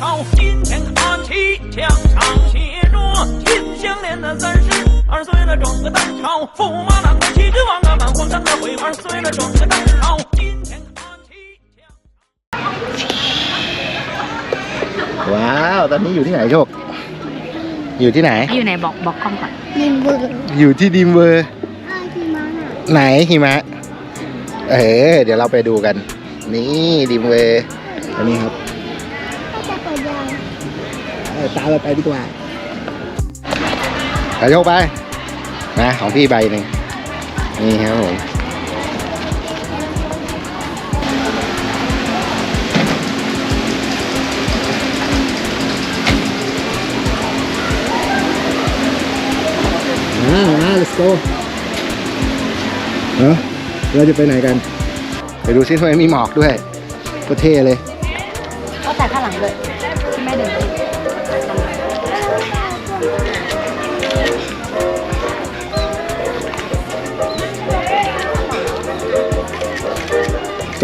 朝。今天看齐，墙上写着“秦香莲”的三十二岁了，装个蛋朝。驸马郎的旗帜王啊，满皇上的徽二岁了，装个蛋朝。今天看齐，墙 ว้าว ตอนนี้อยู่ที่ไหนโชค อยู่ที่ไหน อยู่ไหนบอกบอกกล้องก่อน ยิมเบอร์ อยู่ที่ดีมเวอร์ อ้าวที่มาน่ะ ไหนหิมะ เออ เดี๋ยวเราไปดูกัน นี่ดีมเวอร์อันนี้ครับ เออตามเราไปดีกว่าไปโชคไปนะของพี่ใบหนึ่งนี่ครับผมมามา let's go เออเราจะไปไหนกัน ไปดูซิทำไมมีหมอกด้วยก็เท่เลย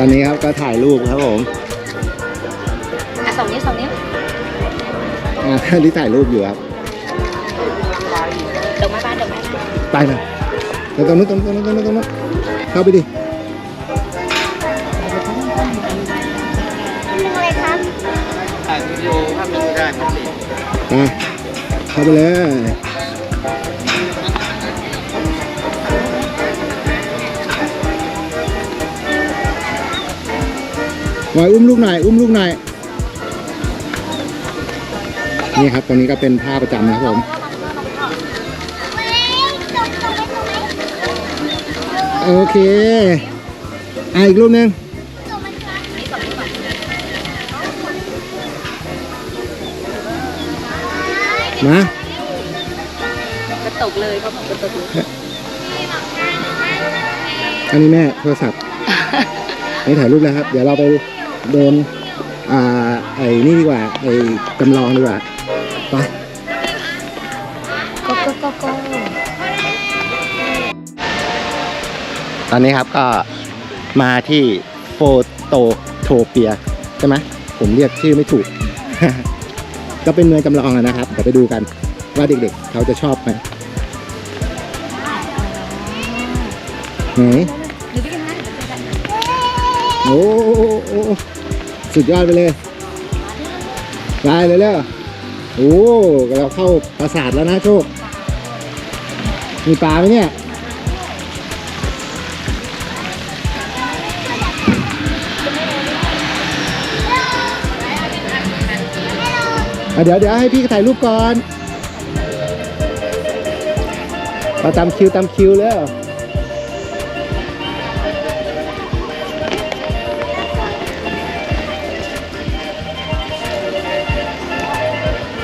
อนนี้ครับก็ถ่ายรูปครับผมอะสองนิ้วสองนิ้วอ่าท่านที่ถ่ายรูปอยู่ครับดอกไม้บานดอกไม้บานไปหน่อยตรงนู้นตรงนู้นตรงนู้นตรงนู้นตรงนู้นเข้าไปดิลุงอะไรครับถ่ายวิดีโอภาพนิ่งได้ครับอะเข้าไปเลย วายอุ้มลูกหน่อยอุ้มลูกหน่อยนี่ครับตรงนี้ก็เป็นท่าประจำนะครับผมไม่จบตรงไหนตรงไหนโอเคอะอีกรูปหนึ่งจบมันครับมากระตกเลยเขาบอกกระตกเลยอันนี้แม่โทรศัพท์นี่ถ่ายรูปแล้วครับ เดี๋ยวเราไป เดินอ่าไอ้นี่ดีกว่าไอ้จำลองดีกว่าไปก็ก็ก็ก็ตอนนี้ครับก็มาที่โฟโตโทเปียใช่ไหมผมเรียกชื่อไม่ถูก ก็เป็นเมืองจำลองอะนะครับเดี๋ยวไปดูกันว่าเด็กๆ เขาจะชอบไหมไหนอยู่ด้วยกันนะเดี๋ยวเจอกันโอ้โอ้ สุดยอดไปเลยไปเลยเร็วโอ้เราเข้าปราสาทแล้วนะโชค มีปลาไหมเนี่ยเดี๋ยวเดี๋ยวให้พี่ถ่ายรูปก่อน เราตามคิวตามคิวแล้ว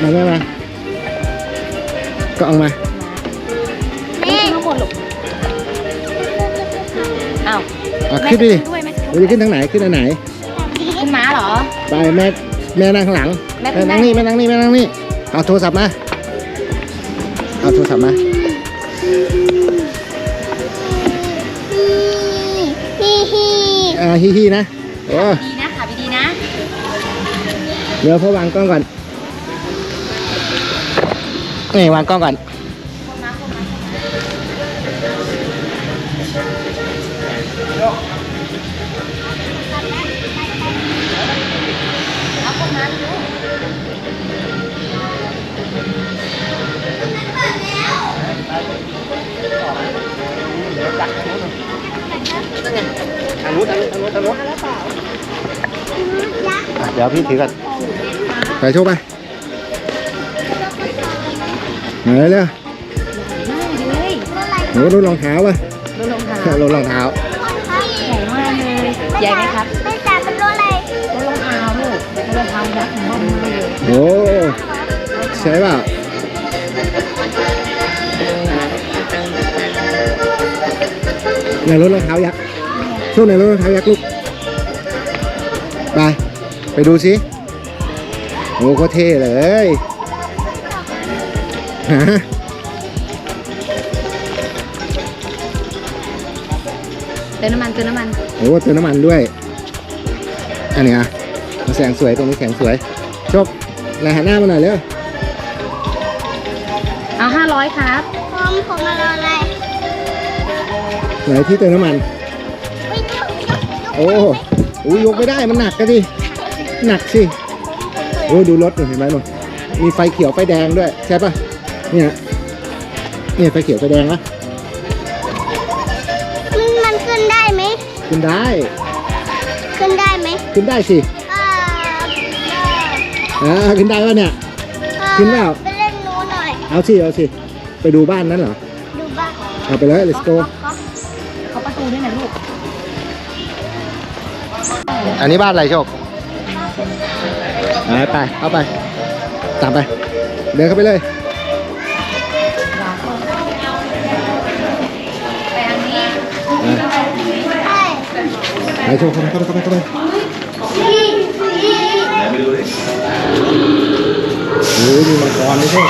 มาแม่มาก็เอามาแม่ข้างบนหลบอ้าวเอาแม่ขึ้นไปดิด้วยแม่เราจะขึ้นทางไหนขึ้นทางไหน ขึ้นม้าเหรอ ไปแม่แม่นั่งข้างหลังแม่แม่ขึ้นนั่งได้นี่แม่นั่งนี่แม่นั่งนี่เอาโทรศัพท์มาเอาโทรศัพท์มาฮีฮีอ่าฮิฮินะโอ้ดีนะขาดีๆนะเดี๋ยวพ่อวางกล้องก่อน นี่วางกล้องก่อนทางนู้นทางนู้นทางนู้นทางนู้นอะเดี๋ยวพี่ถือก่อนไปโชว์ไป มาเลยเร็วเลยโอ้รุ่นรองเท้าป่ะดูรองเท้ารุ่นรองเท้าใหญ่มากเลยใหญ่ไหมครับไม่จ่าเป็นรถอะไรดูรองเท้าลูกดูรองเท้ายักษ์ของบ้านมากเลยโอ้ใช่เปล่าในรถรองเท้ายักษ์ช่วงในรถรองเท้ายักษ์ลูกไปไปดูสิโอ้ก็เท่เลยฮะ เติมน้ำมันเติมน้ำมันโอ้เติมน้ำมันด้วย อันนี้อะแสงสวยตรงนี้แสงสวยจบไหนหันหน้ามาหน่อยเร็วเอาห้าร้อยครับผมผมมารออะไรไหนที่เติมน้ำมันไม่ต้องยกยกโอ้โหยกไม่ได้มันหนักกันดิหนักสิโอ้ดูรถหน่อยเห็นไหมหนูมีไฟเขียวไฟแดงด้วย ใช่ปะ เนี่ย เนี่ยไฟเขียวไฟแดงนะมันมันขึ้นได้ไหม ขึ้นได้ ขึ้นได้ไหมขึ้นได้สิอ่าอ่าขึ้นได้แล้วเนี่ยอ่าขึ้นเปล่า ไปเล่นหนูหน่อย เอาสิเอาสิไปดูบ้านนั้นเหรอดูบ้างเอาไปเลย let's go เขาประตูด้วยนะลูกอันนี้บ้านอะไรโชคไปไป เอาไป ตามไป เดินเข้าไปเลย ไปโชคเข้าไปเข้าไปเข้าไปเข้าไปนี่นี่โอ้ยมีมังกรด้วยโชค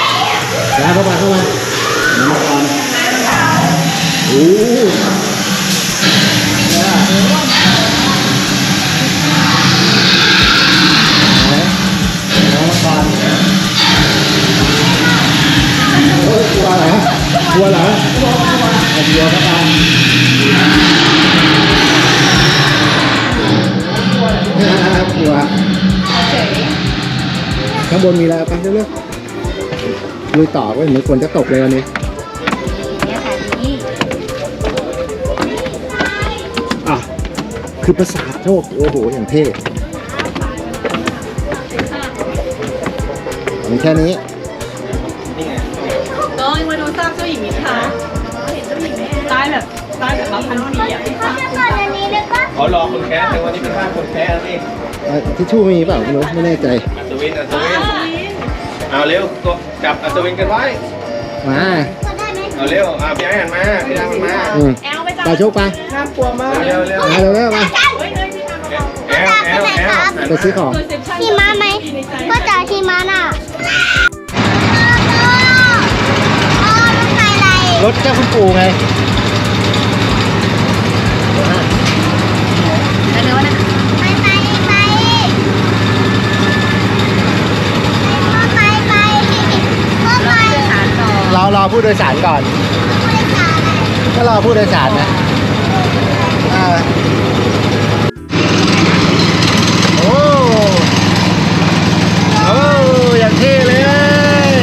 นะเข้ามาเข้ามามีมังกรโอ้กลัวเหรอกลัวเหรอกลัวกลัวก็ตา มกลัวข้างบนมีอะไรเอาไปเร็วๆลุยต่อเว้ยเหมือนฝนจะตกเลยวันนี้อะคือประสาทโชคโอ้โหอย่างเท่มีแค่นี้น้องมาดูซากเจ้าหญิงนิทราเห็นเจ้าหญิงไหมตายแบบตายแบบมาพันปีอะเขาจะก่อนอันนี้แล้วก็เขารอคนแคสแต่วันนี้เป็นภาคนแคสนี่อ่ะทิชชู่มีเปล่าไม่รู้ไม่แน่ใจ อัศวินอัศวินเอาเร็วตัวจับอัศวินกันไว้ มาก็ได้ไหมเอาเร็วอ่าพี่ไอ้หันมาพี่ไอ้หันมาอืมแอลไปจ้าไปโชคไปน่ากลัวมากเร็วเร็วมาเร็วๆมาเฮ้ยเฮ้ยที่ทำมาแอลแอลแอลไปซื้อของเปอร์เซ็ปชั่นขี่ม้าไหมพ่อจ๋าขี่ม้าน่ะอ๋อรถไฟอะไรรถเจ้าคุณปู่ไงแล้วเนื้อนะ ไปไปไปพ่อไปไปพ่อไป สา รต่อเรารอผู้โดยสารก่อนผู้โดยสารอะไรก็รอผู้โดยสารนะอ่าโอ้โอ้อย่างเท่เลย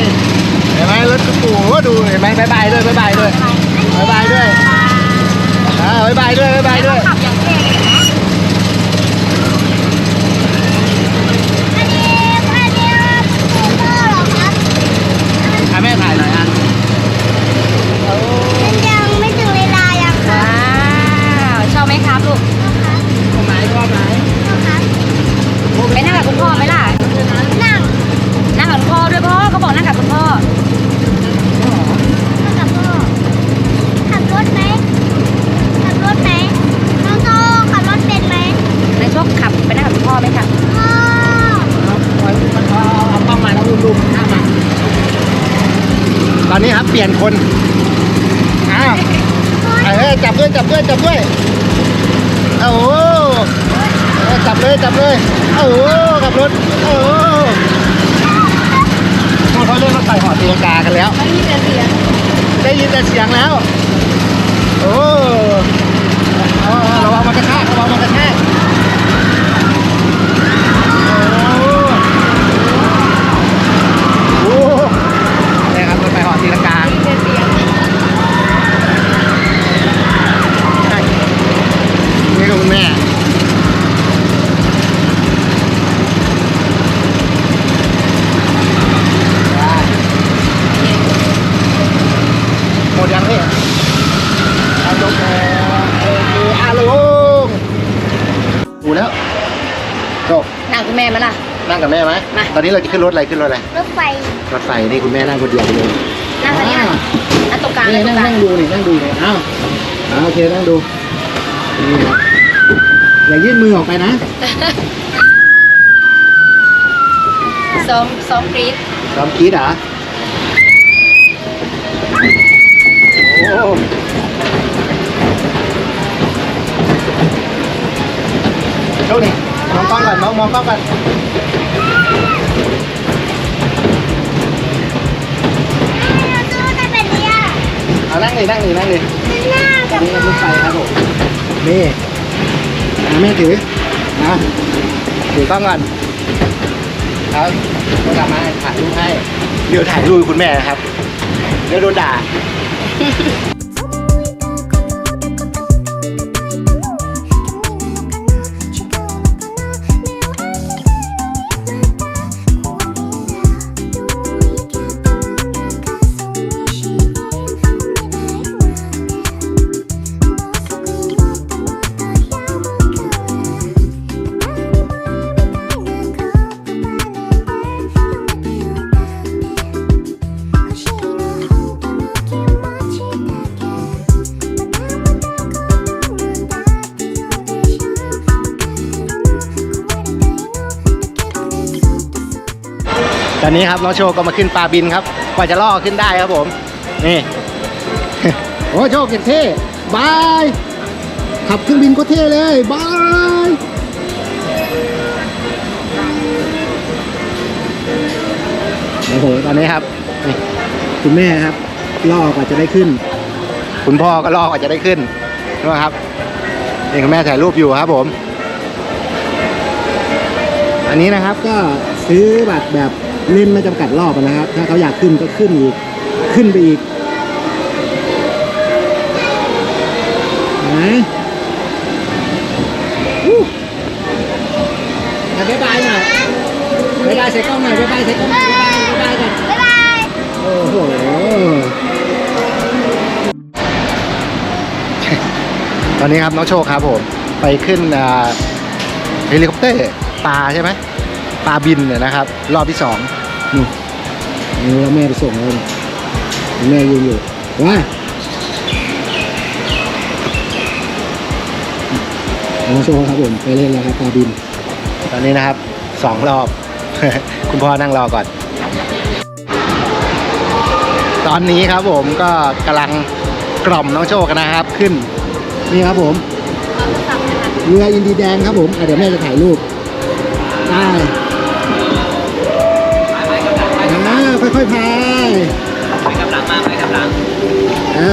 เห็นไหมรถคุณปู่ก็ดูเห็นไหมบายบายด้วยบายบายด้วยบายบายด้วยอ่าบายบายด้วยบายบายด้วยขับอย่างเท่เลยนะ อันนี้อันนี้ปู่พ่อเหรอครับ อะแม่ถ่ายหน่อยอะ มันยังไม่ถึงเวลายังครั ว้า บ ว ชอบไหมครับลูก ชอบไหมชอบไหม ครับ ไปนั่งกับคุณพ่อไหมล่ะ นั่ง นั่งกับคุณพ่อด้วยพ่อเขาบอกนั่งกับคุณพ่อ มากับพ่อขับรถไหมขับรถไหมน้องโตขับรถเป็นไหม ในช่วงขับไปนั่งกับคุณพ่อไหมครับ พ่อ เอากล้องมาแล้วลุมๆข้ามมาตอนนี้ครับเปลี่ยนคนอ้าวเออจับด้วยจับด้วยจับด้วยโอ้โหเออจับเลยจับเลยโอ้โหขับรถโอ้โหพวกเขาเล่นรถไฟเหอตีลังกากันแล้วไม่มีแต่เสียงได้ยินแต่เสียงแล้วโอ้เอาเอาระวังมันกระแทกระวัง ม่ไหมมา ตอนนี้เราจะขึ้นรถอะไรขึ้นรถอะไร รถไฟรถไฟนี่คุณแม่นั่งคนเดียวไปเลยนั่งตรงนี้นะนั่งตรงกลางนี่นั่งตรนั่งงกลางนั่งดูนี่นั่งดูนี่อ้าวอ้าวโอเคนั่งดูนี่นะอย่ายื่นมือออกไปนะ ซ้อมซ้อมกรี๊ดซ้อมคิดเหรอโอ้โชคดีมองกล้องก่อนมองมองกล้องก่อน เลยนั่งเลยนั่งเลยหน้าอักับนนี้รถไฟครับผมนี่อะแม่ถือนะถือกล้องก่อนครับก็ทำมาถ่ายรูปให้เดี๋ยวถ่ายรูปคุณแม่นะครับเดี๋ยวโดนด่า ตอนนี้ครับน้องโชว์ก็มาขึ้นปลาบินครับ กว่าจะล่อขึ้นได้ครับผม นี่ โอ้โชว์เก่งเท่บาย ขับเครื่องบินก็เท่เลยบายโอ้โหตอนนี้ครับนี่คุณแม่ครับล่อกว่าจะได้ขึ้น คุณพ่อก็ล่อกว่าจะได้ขึ้นนะครับนี่คุณแม่ถ่ายรูปอยู่ครับผม อันนี้นะครับก็ซื้อบัตรแบบ เล่นไม่จำกัดรอบนะครับ ถ้าเขาอยากขึ้นก็ขึ้นอีก ขึ้นไปอีกไหนอู้อะบ๊ายบายหน่อยบ๊ายบายใส่กล้องหน่อยบ๊ายบายใส่กล้องหน่อยบ๊ายบายบ๊ายบายกันบ๊ายบายโอ้โหตอนนี้ครับน้องโชคครับผม ไปขึ้นอ่าเฮลิคอปเตอร์ปลาใช่ไหมปลาบินเนี่ยนะครับ รอบที่สอง นี่นี่แล้วแม่ไปส่งแล้วนี่แม่ยืนอยู่ว้ายน้องโชคครับผมไปเล่นแล้วครับปลาบิน ตอนนี้นะครับสองรอบ คุณพ่อนั่งรอก่อน ตอนนี้ครับผมก็กำลังกล่อมน้องโชคกันนะครับขึ้น นี่ครับผมเรืออินดีแดงครับผมอะเดี๋ยวแม่จะถ่ายรูปได้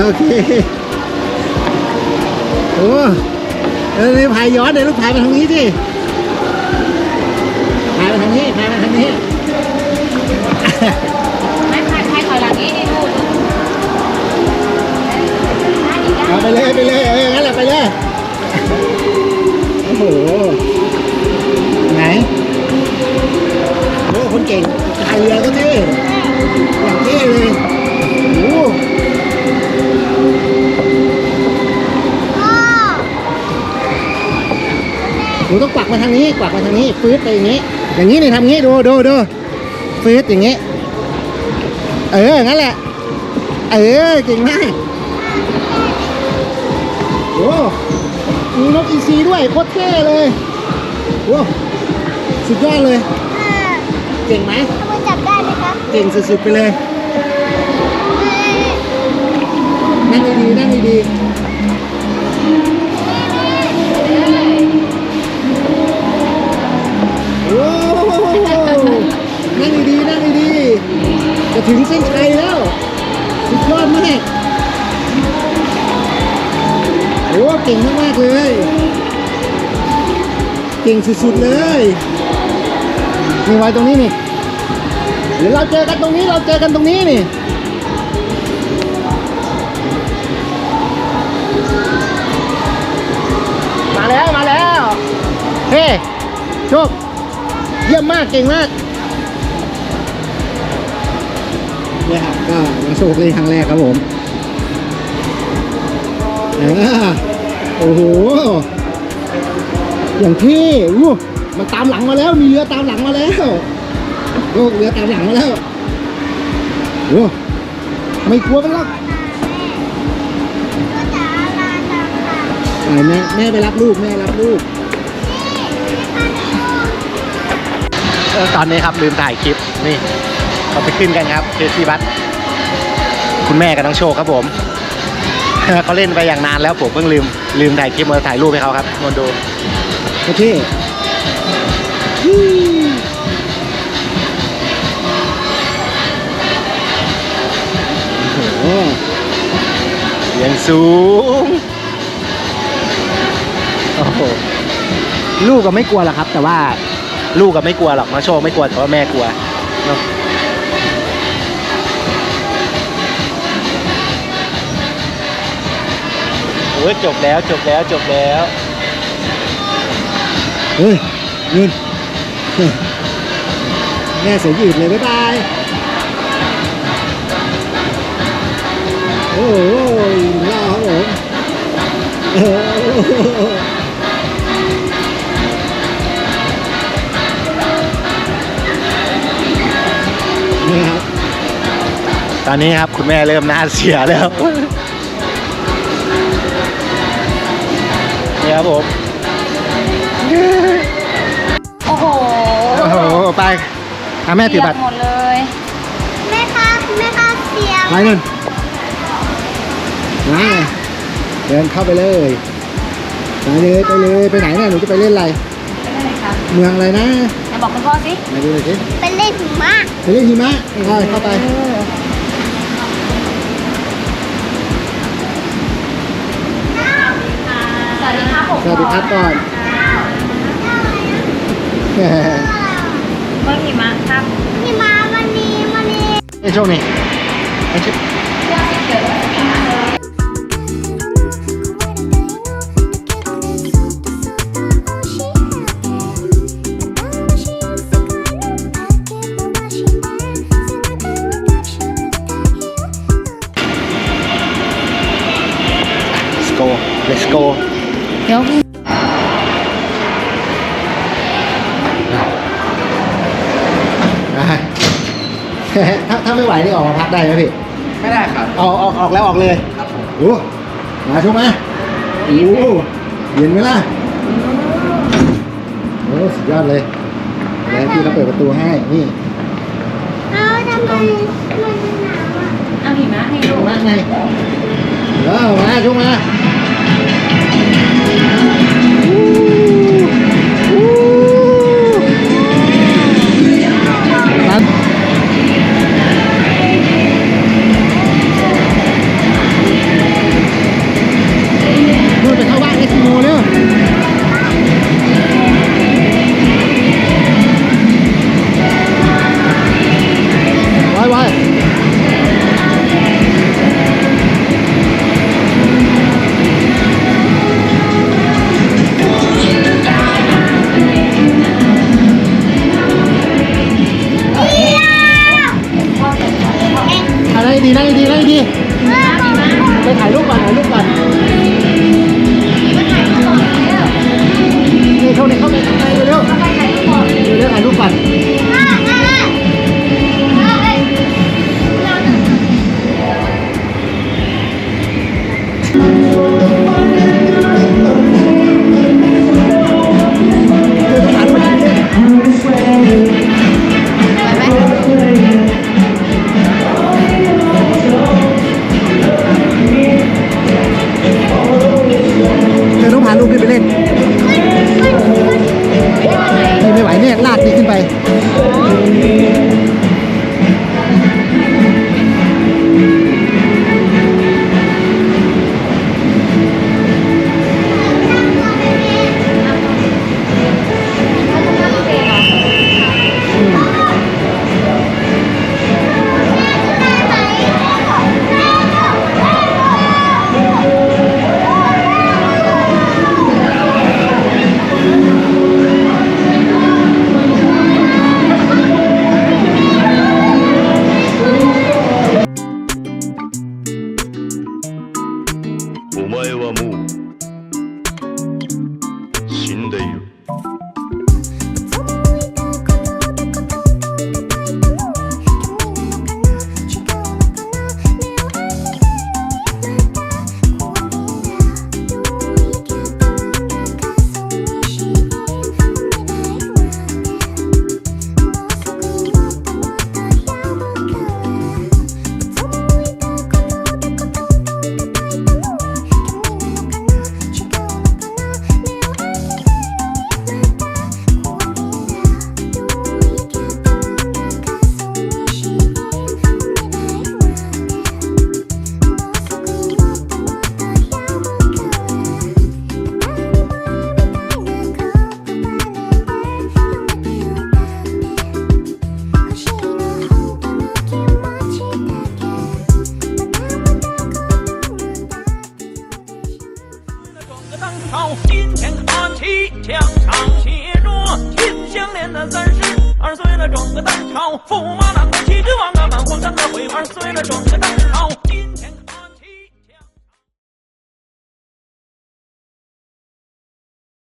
โอเค โอ้เออพายย้อนเดี๋ยลูกพายมาทางนี้สิพายมาทางนี้พายมาทางนี้ไม่ใครใครถอยหลังนี้นี่ลูเอาไปเลยไปเลยเอองั้นแหละไปเลยโอ้โหไหนโอ้คนเก่งพายเรือก็เท่อย่างเท่เลยโอ้ นูต้องกวักมาทางนี้กวักมาทางนี้ฟืดไปอย่างนี้ อย่างนี้นี่ทำงี้ดูดูดูฟืดอย่างนี้ เอองั้นแหละ เออเก่งมากโอ้มีนกอีซีด้วยโคตรเท่เลยโอ้สุดยอดเลยอ่าเก่งไหมถ้ามือจับได้ไหมคะ เก่งสุดๆไปเลย สุดๆเลยนี่ไว้ตรงนี้นี่เดี๋ยวเราเจอกันตรงนี้เราเจอกันตรงนี้นี่มาแล้วมาแล้วเฮ้โชคเยี่ยมมากเก่งมากเนี่ยครับก็มาโชคเล่นครั้งแรกครับผมโอ้โห อย่างที่อู้มันตามหลังมาแล้ว มีเรือตามหลังมาแล้วโชคเรือตามหลังมาแล้วโอ้ไม่กลัวมันหรอกก็จะลาตามหลังไปแม่แม่ไปรับลูกแม่รับลูกตอนนี้ครับลืมถ่ายคลิปนี่เราไปขึ้นกันครับเคซี่บัสคุณแม่กับน้องโชคครับผมเขาเล่นไปอย่างนานแล้วผมเพิ่งลืมลืมถ่ายคลิปมาถ่ายรูปให้เขาครับนนดู โอเคโอ้โหสูง โอ้โห ลูกก็ไม่กลัวหรอกครับ แต่ว่าลูกก็ไม่กลัวหรอกมาโชว์ไม่กลัวแต่ว่าแม่กลัวเนอะโอ้ยจบแล้วจบแล้วจบแล้ว เฮ้ยเงินแม่เสียหยืดเลย บ๊ายบาย โอ้โหล่อครับผมโอ้โหนี่ครับ ตอนนี้ครับคุณแม่เริ่มหน้าเสียแล้ว นี่ครับผม ไปอะแม่ถือบัตรหมดเลยแม่คะแม่คะเสียงไปเงินมาเดินเข้าไปเลยไปเลยไปเลยไปไหนเนี่ยหนูจะไปเล่นอะไรเป็นอะไรคะเมืองอะไรนะไหนบอกคุณพ่อสิมาดูหน่อยสิเป็นเล่นหิมะไปเล่นหิมะเข้าเข้าไปสวัสดีครับผมสวัสดีครับก่อน เมื่อหิมะครับหิมะวันนี้วันนี้ในช่วงนี้ไม่ใช่เสื้อสีเขียว let's go let's go เดี๋ยว อะ ถ้าถ้าไม่ไหวนี่ออกมาพักได้ไหมพี่ ไม่ได้ครับออกออกออกแล้วออกเลยโอ้มาช่วงมาโอ้เย็นไหมล่ะโอ้สุดยอดเลย แล้วพี่เขาเปิดประตูให้ นี่เอาทำไมมันหนาวอะเอาหิมะให้ลูกมาไงเออมาช่วงมา